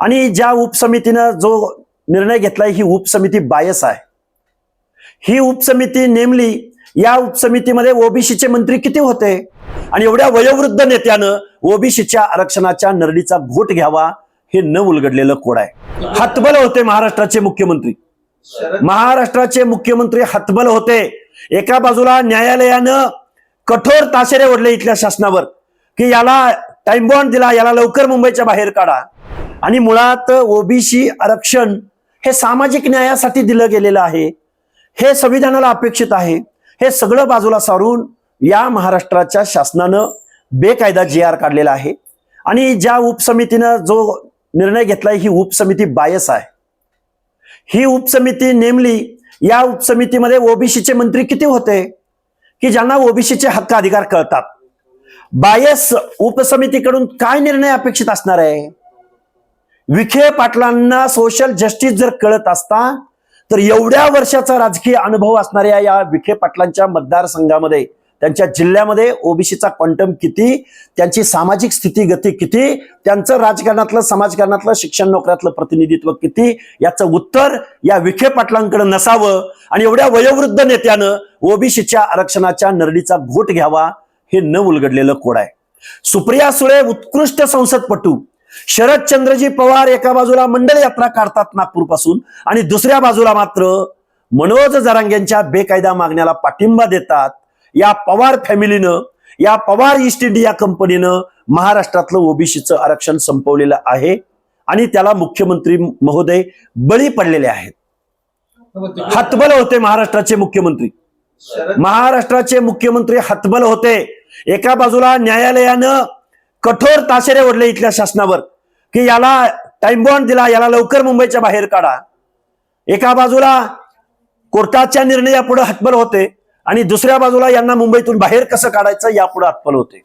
आणि ज्या उपसमितीनं जो निर्णय घेतलाय ही उपसमिती बायस आहे. ही उपसमिती नेमली या उपसमितीमध्ये ओबीसीचे मंत्री किती होते? आणि एवढ्या वयोवृद्ध नेत्यानं ओबीसीच्या आरक्षणाच्या नरडीचा घोट घ्यावा हे न उलगडलेलं कोड आहे. हतबल होते महाराष्ट्राचे मुख्यमंत्री. महाराष्ट्राचे मुख्यमंत्री हतबल होते. एका बाजूला न्यायालयानं कठोर ताशेरे ओढले इथल्या शासनावर की याला टाइम बॉन्ड दिला याला लवकर मुंबईच्या बाहेर काढा. आणि मुळात ओबीसी आरक्षण हे सामाजिक न्यायासाठी दिलं गेलेलं आहे. हे संविधानाला अपेक्षित आहे. हे सगळं बाजूला सारून या महाराष्ट्राच्या शासनानं बेकायदा जी आर काढलेला आहे. आणि ज्या उपसमितीनं जो निर्णय घेतलाय ही उपसमिती बायस आहे. ही उपसमिती नेमली या उपसमितीमध्ये ओबीसीचे मंत्री किती होते? की ज्यांना ओबीसीचे हक्क अधिकार कळतात. बायस उपसमितीकडून काय निर्णय अपेक्षित असणार आहे? विखे पाटलांना सोशल जस्टिस जर कळत असता तर एवढ्या वर्षाचा राजकीय अनुभव असणाऱ्या या विखे पाटलांच्या मतदारसंघामध्ये त्यांच्या जिल्ह्यामध्ये ओबीसीचा क्वांटम किती त्यांची सामाजिक स्थिती गती किती त्यांचं राजकारणातलं समाजकारणातलं शिक्षण नोकऱ्यातलं प्रतिनिधित्व किती याचं उत्तर या विखे पाटलांकडे नसावं. आणि एवढ्या वयोवृद्ध नेत्यानं ओबीसीच्या आरक्षणाच्या नरडीचा घोट घ्यावा हे न उलगडलेलं कोड आहे. सुप्रिया सुळे उत्कृष्ट संसदपटू शरदचंद्रजी पवार एका बाजूला मंडळ यात्रा काढतात नागपूरपासून आणि दुसऱ्या बाजूला मात्र मनोज जरांग्यांच्या बेकायदा मागण्याला पाठिंबा देतात. या पवार फॅमिलीनं या पवार ईस्ट इंडिया कंपनीनं महाराष्ट्रातलं ओबीसीचं आरक्षण संपवलेलं आहे आणि त्याला मुख्यमंत्री महोदय बळी पडलेले आहेत. हतबल होते महाराष्ट्राचे मुख्यमंत्री. महाराष्ट्राचे मुख्यमंत्री हतबल होते. एका बाजूला न्यायालयानं कठोर ताशेरे ओढले इथल्या शासनावर की याला टाइम बॉन्ड दिला याला लवकर मुंबईच्या बाहेर काढा. एका बाजूला कोर्टाच्या निर्णयापुढे हतबल होते आणि दुसऱ्या बाजूला यांना मुंबईतून बाहेर कसं काढायचं यापुढे हतबल होते.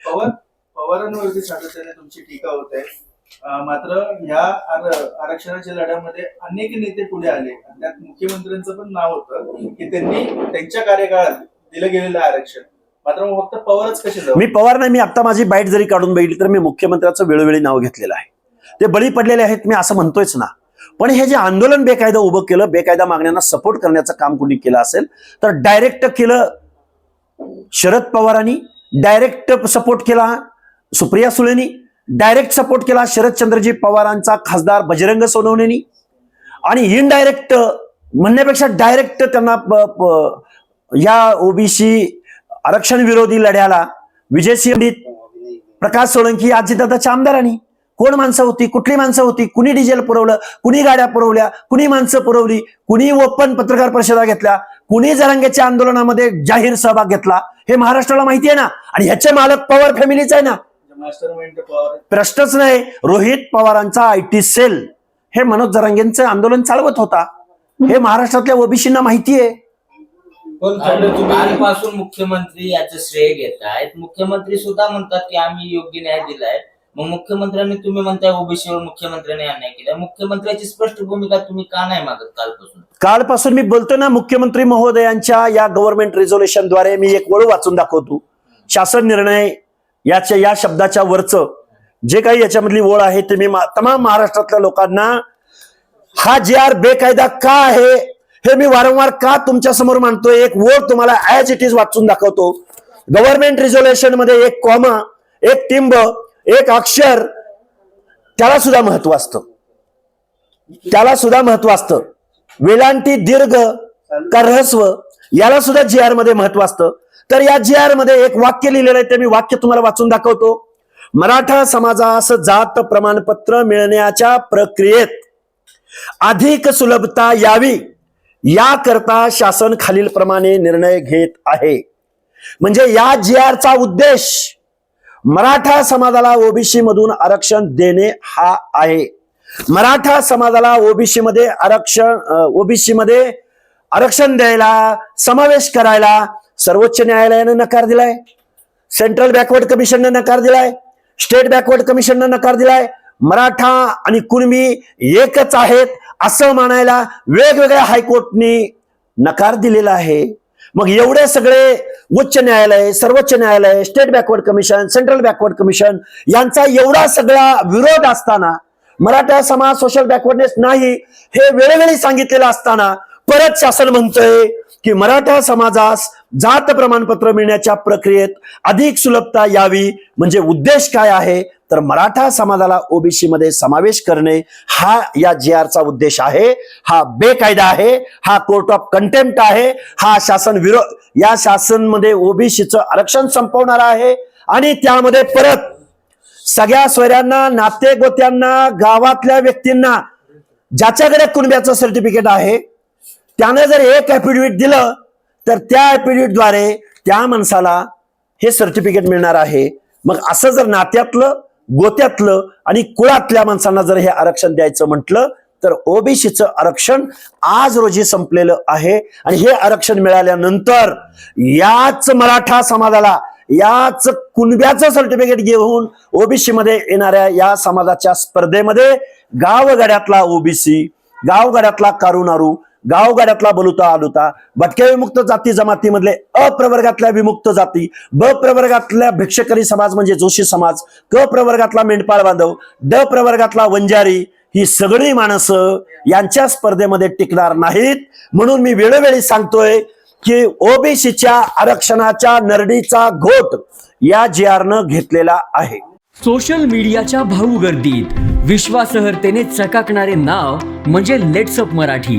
पवार पवारांवरती सातत्याने तुमची टीका होते. मात्र ह्या आरक्षणाच्या लढ्यामध्ये अनेक नेते पुढे आले. त्यात मुख्यमंत्र्यांचं पण नाव होतं की त्यांनी त्यांच्या कार्यकाळात दिलं गेलेलं आरक्षण. मात्र मग फक्त पवारच कसे जाऊ? मी पवार नाही मी आता माझी बाईट जरी काढून बघितली तर मी मुख्यमंत्र्याचं वेळोवेळी नाव घेतलेलं आहे. ते बळी पडलेले आहेत मी असं म्हणतोयच ना. पण हे जे आंदोलन बेकायदा उभं केलं बेकायदा मागण्यांना सपोर्ट करण्याचं काम कुणी केलं असेल तर डायरेक्ट केलं शरद पवारांनी डायरेक्ट सपोर्ट केला सुप्रिया सुळेनी डायरेक्ट सपोर्ट केला शरदचंद्रजी पवारांचा खासदार बजरंग सोनवणेनी आणि इनडायरेक्ट म्हणण्यापेक्षा डायरेक्ट त्यांना या ओबीसी आरक्षण विरोधी लढ्याला विजयसिंह पंडित प्रकाश सोळंकी अजितदादाच्या आमदारांनी कोण माणसं होती? कुठली माणसं होती? कुणी डिझेल पुरवलं? कुणी गाड्या पुरवल्या? कुणी माणसं पुरवली? कुणी ओपन पत्रकार परिषदा घेतल्या? कुणी जरांगेच्या आंदोलनामध्ये जाहीर सहभाग घेतला? हे महाराष्ट्राला माहिती आहे ना? आणि ह्याचे मालक पवार फॅमिलीच आहे ना? प्रश्नच नाही. रोहित पवारांचा आयटी सेल. हे मनोज जरांगेंचं आंदोलन चालवत होता. हे महाराष्ट्रातल्या ओबीसींना माहिती आहे. पण कालपासून मुख्यमंत्री याचं श्रेय घेत आहेत मुख्यमंत्री सुद्धा म्हणतात की आम्ही योग्य न्याय दिलाय. मग मुख्यमंत्र्यांनी तुम्ही म्हणताय ओबीसीवर मुख्यमंत्र्यांनी अन्याय केलाय. मुख्यमंत्र्याची स्पष्ट भूमिका तुम्ही का नाही मागत कालपासून? कालपासून मी बोलतो ना मुख्यमंत्री महोदयांच्या या गव्हर्नमेंट रेझोल्युशनद्वारे मी एक ओळ वाचून दाखवतो. शासन निर्णय याच्या या शब्दाच्या वरचं जे काही याच्यामधली ओळ आहे ते मी मा- तमाम महाराष्ट्रातल्या लोकांना हा जे आर बेकायदा का आहे हे मी वारंवार का तुमच्यासमोर मांडतोय? एक वर्ड तुम्हाला ऍज इट इज वाचून दाखवतो. गव्हर्नमेंट रिझोल्युशनमध्ये एक कॉमा एक टिंब एक अक्षर त्याला सुद्धा महत्त्व असतं. त्याला सुद्धा महत्त्व असतं. वेलांटी दीर्घ का रहस्व याला सुद्धा जी आरमध्ये महत्त्व असतं. तर या जी आरमध्ये एक वाक्य लिहिलेलं आहे ते मी वाक्य तुम्हाला वाचून दाखवतो. मराठा समाजास जात प्रमाणपत्र मिळण्याच्या प्रक्रियेत अधिक सुलभता यावी. याकरता शासन खालीलप्रमाणे निर्णय घेत आहे. म्हणजे या जी आरचा उद्देश मराठा समाजाला ओबीसी मधून आरक्षण देणे हा आहे. मराठा समाजाला ओबीसी मध्ये आरक्षण ओबीसी मध्ये आरक्षण द्यायला समावेश करायला सर्वोच्च न्यायालयानं नकार दिलाय. सेंट्रल बॅकवर्ड कमिशननं नकार दिलाय. स्टेट बॅकवर्ड कमिशननं नकार दिलाय. मराठा आणि कुणबी एकच आहेत. असं म्हणायला वेगवेगळ्या हायकोर्टनी नकार दिलेला आहे. मग एवढे सगळे उच्च न्यायालय सर्वोच्च न्यायालय state backward commission central backward commission यांचा एवढा सगळा विरोध असताना मराठा समाज सोशल बॅकवर्डनेस नाही हे वेळोवेळी सांगितलेलं असताना परत शासन म्हणतोय की मराठा समाजास जात प्रमाणपत्र मिळण्याच्या प्रक्रियेत अधिक सुलभता यावी म्हणजे उद्देश काय आहे? तर मराठा समाजाला ओबीसी मध्ये समावेश करणे हा या जी आरचा उद्देश आहे. हा बेकायदा आहे. हा कोर्ट ऑफ कंटेम्प्ट आहे. हा शासन विरोध या शासनमध्ये ओबीसीचं आरक्षण संपवणार आहे. आणि त्यामध्ये परत सगळ्या सोयऱ्यांना नाते गोत्यांना गावातल्या व्यक्तींना ज्याच्याकडे कुणब्याचं सर्टिफिकेट आहे त्यानं जर एक ऍफिडेव्हिट दिलं तर त्या ऍफिडेव्हिटद्वारे त्या माणसाला हे सर्टिफिकेट मिळणार आहे. मग असं जर नात्यातलं गोत्यातलं आणि कुळातल्या माणसांना जर हे आरक्षण द्यायचं म्हटलं तर ओबीसीचं आरक्षण आज रोजी संपलेलं आहे. आणि हे आरक्षण मिळाल्यानंतर याच मराठा समाजाला याच कुणब्याचं सर्टिफिकेट घेऊन ओबीसी मध्ये येणाऱ्या या समाजाच्या स्पर्धेमध्ये गावगड्यातला ओबीसी गावगड्यातला कारुनारू गावगाड्यातला बलुता आलुता भटक्या विमुक्त जाती जमातीमधले अप्रवर्गातल्या विमुक्त जाती ब प्रवर्गातल्या भिक्षकरी समाज म्हणजे जोशी समाज क प्रवर्गातला मेंढपाळ बांधव ड प्रवर्गातला वंजारी ही सगळी माणसं यांच्या स्पर्धेमध्ये टिकणार नाहीत. म्हणून मी वेळोवेळी सांगतोय की ओबीसीच्या आरक्षणाच्या नरडीचा घोट या जी आरनं घेतलेला आहे. सोशल मीडियाच्या भाऊ गर्दीत विश्वासार्हतेने चकाकणारे नाव म्हणजे लेट्सअप मराठी.